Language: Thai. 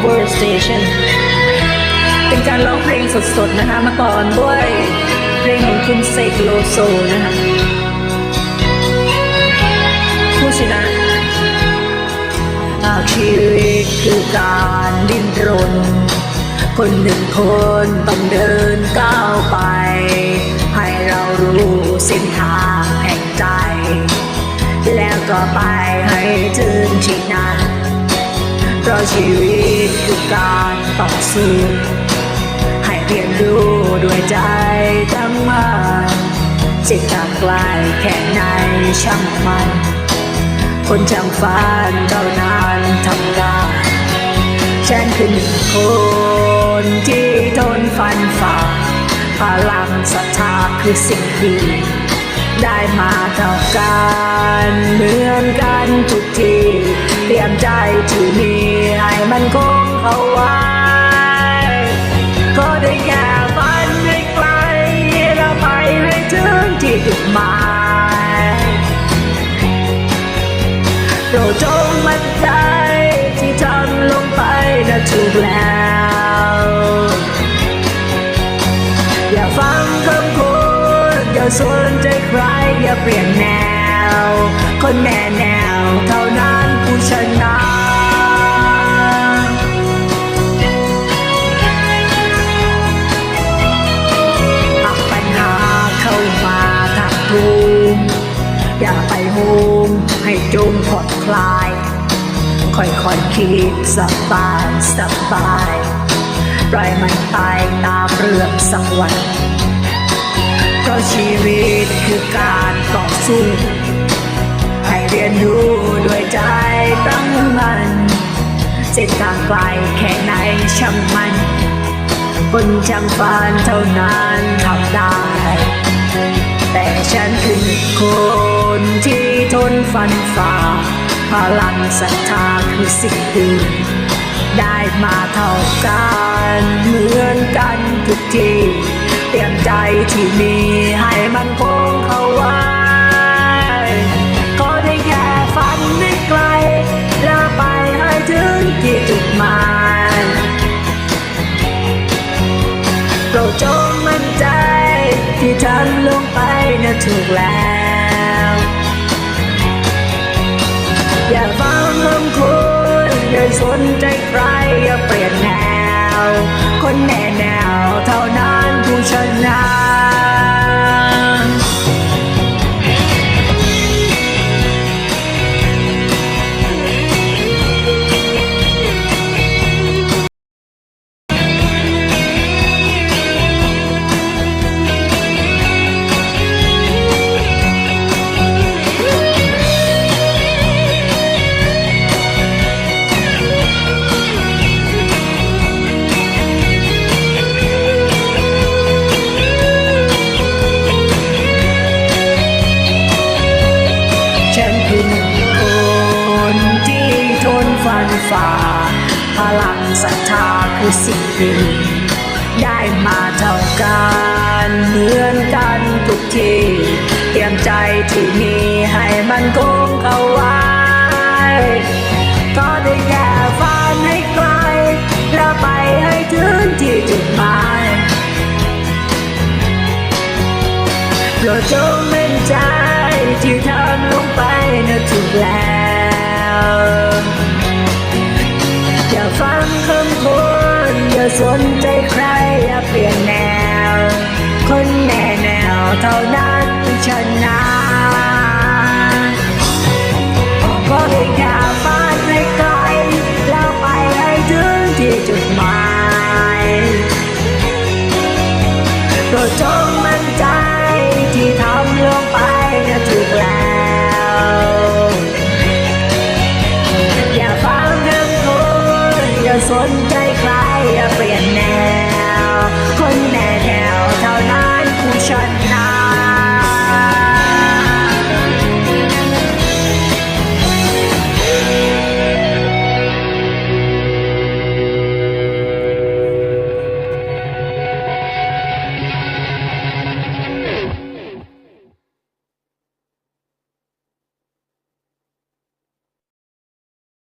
Power Station เป็นการร้องเพลงสดๆนะคะมาก่อนด้วยเพลงของคุณเสกโลโซนะคะผู้ชนะหาชีวิตคือการดิ้นรน คนหนึ่งคนต้องเดินก้าวไป ให้เรารู้เส้นทางแห่งใจ แล้วก็ไปให้ถึงที่นั้น เพราะชีวิตคือการต่อสู้ให้เรียนรู้ด้วยใจตั้งมันจิตตางไกลแค่ไหนช่างมัน คนช่างฝันเท่านั้นทำได้ฉันคือหนึ่งคนที่ทนฟันฝ่าพลังศรัทธาคือสิ่งดีได้มาเท่ากันเหมือนกันทุกทีเตรียมใจ ที่มีให้มันคงเขาไว้ ก็ได้แค่ฝันให้ไกลเราไปให้ถึงที่จุดหมายโปรดจงมั่นใจที่ทำลงไปนะถูกแล้ว อย่าฟังคำพูดอย่าสนใจใคร อย่าเปลี่ยนแนว คนแน่แนวเท่านั้นผู้ชนะ ไปโฮมให้จงผ่อนคลาย ค่อยๆคิดสบายสบายปล่อยมันไปตามเรื่องสักวัน เพราะชีวิตคือการต่อสู้ ให้เรียนรู้ด้วยใจตั้งมันเส้นทางไกลแค่ไหนช่างมัน คนช่างฝันเท่านั้นทำได้ แต่ฉันคือคน ฟันฝ่าพลังศรัทธาคือสิ่งดีได้มาเท่ากันเหมือนกันทุกทีเตรียมใจที่มีให้มันคงเขาไว้ก็ได้แค่ฝันให้ไกล แล้วไปให้ถึงที่จุดหมายโปรดจงมั่นใจที่ฉันลงไปนะถูกแล้ว อย่าฟังคำคุณอย่าสนใจใครอย่าเปลี่ยน นฟันฝ่า พลังศรัทธาคือสิ่งดีได้มาเท่ากันเหมือนกันทุกทีเตรียมใจที่มีให้มันคงเขาไว้ก็ได้แค่ฝันให้ไกล แล้วไปให้ถึงที่จุดหมายโปรดจงมั่นใจที่ทำลงไปนะถูกแล้ว สนใจใครอย่าเปลี่ยนแนว คนแน่แนวเท่านั้นชนะก็เพียงแค่ฝันไกลแล้วไปให้ถึงที่จุดหมายโปจงมั่นใจที่ทำลงไปนะถูกแล้ว อย่าฟังคำพูดอย่าสนใจ warrior for your name.